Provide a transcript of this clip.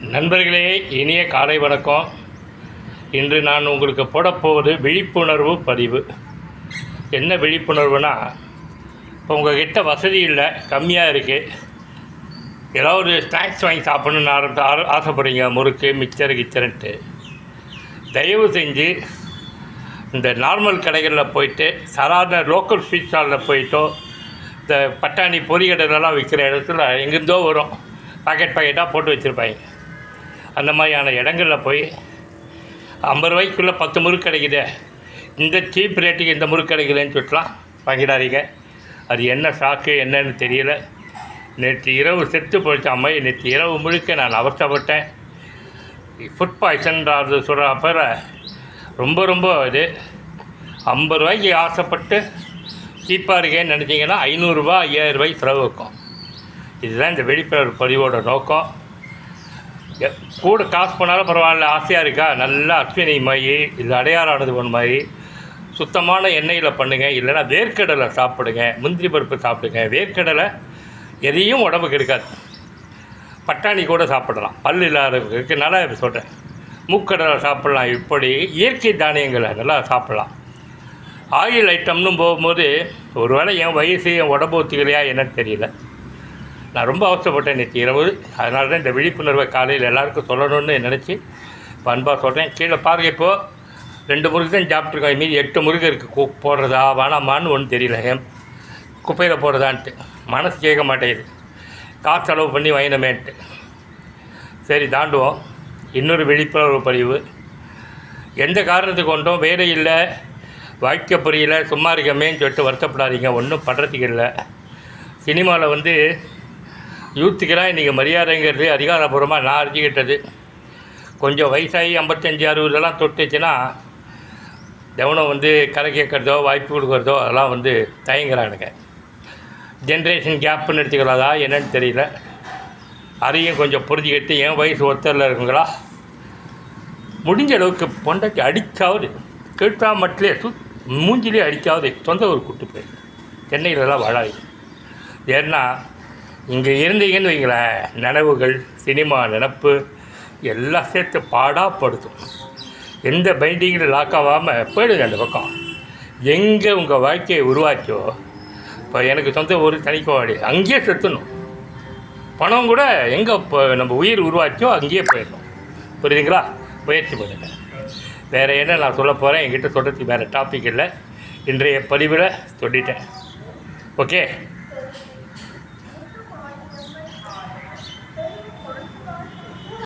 நண்பர்களே இனிய காலை வணக்கம். இன்று நான் உங்களுக்கு போடப்போவது விழிப்புணர்வு பதிவு. என்ன விழிப்புணர்வுனா இப்போ உங்கள்கிட்ட வசதி இல்லை கம்மியாக இருக்குது ஏதாவது ஸ்நாக்ஸ் வாங்கி சாப்பிட்ணுன்னு ஆரம்பி ஆர- ஆசைப்படுறீங்க முறுக்கு மிக்சர் கிச்சருன்ட்டு. தயவு செஞ்சு இந்த நார்மல் கடைகளில் போயிட்டு சாதாரண லோக்கல் ஸ்வீட் ஸ்டாலில் போயிட்டோ இந்த பட்டாணி பொரிகடலெல்லாம் விற்கிற இடத்துல எங்கேருந்தோ வரும். பாக்கெட் பாக்கெட்டாக போட்டு வச்சுருப்பாங்க. அந்த மாதிரியான இடங்களில் போய் ஐம்பது ரூபாய்க்குள்ளே பத்து முறுக்கு கிடைக்குதே. இந்த சீப் ரேட்டுக்கு இந்த முறுக்கு கிடைக்குதுன்னு சொல்லிட்டுலாம் வாங்கிடாதீங்க. அது என்ன ஷாக்கு என்னன்னு தெரியல. நேற்று இரவு செத்து போயிடுச்சு அம்மா நேற்று இரவு முழுக்க நான் அவஸ்தைப்பட்டேன். ஃபுட் பாய்சன்றது சொல்கிற அப்புற ரொம்ப ரொம்ப இது. ஐம்பது ரூபாய்க்கு ஆசைப்பட்டு சீப்பாக இருக்கேன்னு நினச்சிங்கன்னா ஐநூறுரூவா ஐயாயிரம் ரூபாய்க்கு செலவு வைக்கும். இதுதான் இந்த விழிப்புணர்வு பதிவோட நோக்கம். கூட காசு போனாலும் பரவாயில்ல ஆசையாக இருக்கா? நல்லா அஸ்வினி மாதிரி இல்லை அடையாறானது ஒன்று மாதிரி. சுத்தமான எண்ணெயில் பண்ணுங்கள் இல்லைன்னா வேர்க்கடலை சாப்பிடுங்க முந்திரி பருப்பு சாப்பிடுங்க. வேர்க்கடலை எதையும் உடம்புக்கு எடுக்காது. பட்டாணி கூட சாப்பிடலாம். பல் இல்லாதவங்களுக்குனால சொல்கிறேன் மூக்கடலை சாப்பிடலாம் இப்படி இயற்கை தானியங்களை நல்லா சாப்பிடலாம். ஆயில் ஐட்டம்னு போகும்போது ஒருவேளை என் வயசு என் உடம்பு ஒத்துக்கலையா என்னன்னு தெரியல. நான் ரொம்ப அவசரப்பட்டேன் நேற்று இரவு. அதனால தான் இந்த விழிப்புணர்வை காலையில் எல்லாருக்கும் சொல்லணும்னு நினச்சி அன்பாக சொல்கிறேன் கீழே பாருங்க இப்போது ரெண்டு முருகு தான் சாப்பிட்ருக்கோம் மீதி எட்டு முருகு இருக்குது போடுறதா வேணாமான்னு ஒன்றும் தெரியல. ஏன்? குப்பையில் போடுறதான்ட்டு. மனசு கேட்க மாட்டேங்குது. காசு செலவு பண்ணி வாங்கினமேன்ட்டு. சரி தாண்டுவோம். இன்னொரு விழிப்புணர்வு பதிவு. எந்த காரணத்தை கொண்டும் வேலை இல்லை. வாழ்க்கை புரியல. சும்மா இருக்கமேன்னு சொல்லிட்டு வருத்தப்படாதீங்க. ஒன்றும் பண்ணுறதுக்கு இல்லை. சினிமாவில் வந்து யூத்துக்கெல்லாம் இன்றைக்கி மரியாதைங்கிறது அதிகாரப்பூர்வமாக நான் அறிஞ்சிக்கிட்டது. கொஞ்சம் வயசாகி ஐம்பத்தஞ்சு அறுபதுலாம் தொட்டுச்சுன்னா கவனம் வந்து கரை கேட்குறதோ வாய்ப்பு கொடுக்குறதோ அதெல்லாம் வந்து தயங்குறானுங்க. ஜென்ரேஷன் கேப்புன்னு எடுத்துக்கிறதா என்னன்னு தெரியல. அதையும் கொஞ்சம் புரிஞ்சுக்கிட்டு என் வயசு ஒருத்தரில் இருக்குங்களா? முடிஞ்ச அளவுக்கு பொண்டைக்கு அடிக்காவது கேட்டா மட்டிலே சு மூஞ்சிலே அடித்தாவது சொந்த ஒரு கூட்டு போய் சென்னையிலலாம் வாழாது ஏன்னா இங்கே இருந்தீங்கன்னு வைங்களேன் நனவுகள் சினிமா நினப்பு எல்லாம் சேர்த்து பாடாப்படுத்தும். எந்த பைண்டிங்கில் லாக் ஆகாமல் போயிடுங்க அந்த பக்கம். எங்கே உங்கள் வாழ்க்கையை உருவாச்சோ இப்போ எனக்கு சொந்த ஊர் தனிக்கோடி அங்கேயே செத்துணும். பணம் கூட எங்கே இப்போ நம்ம உயிர் உருவாச்சோ அங்கேயே போயிடணும். புரியுதுங்களா? முயற்சி பண்ணுங்கள் வேறு என்ன நான் சொல்ல போகிறேன் என்கிட்ட சொல்கிறதுக்கு வேறு டாபிக் இல்லை. இன்றைய பதிவில் சொல்லிட்டேன். ஓகே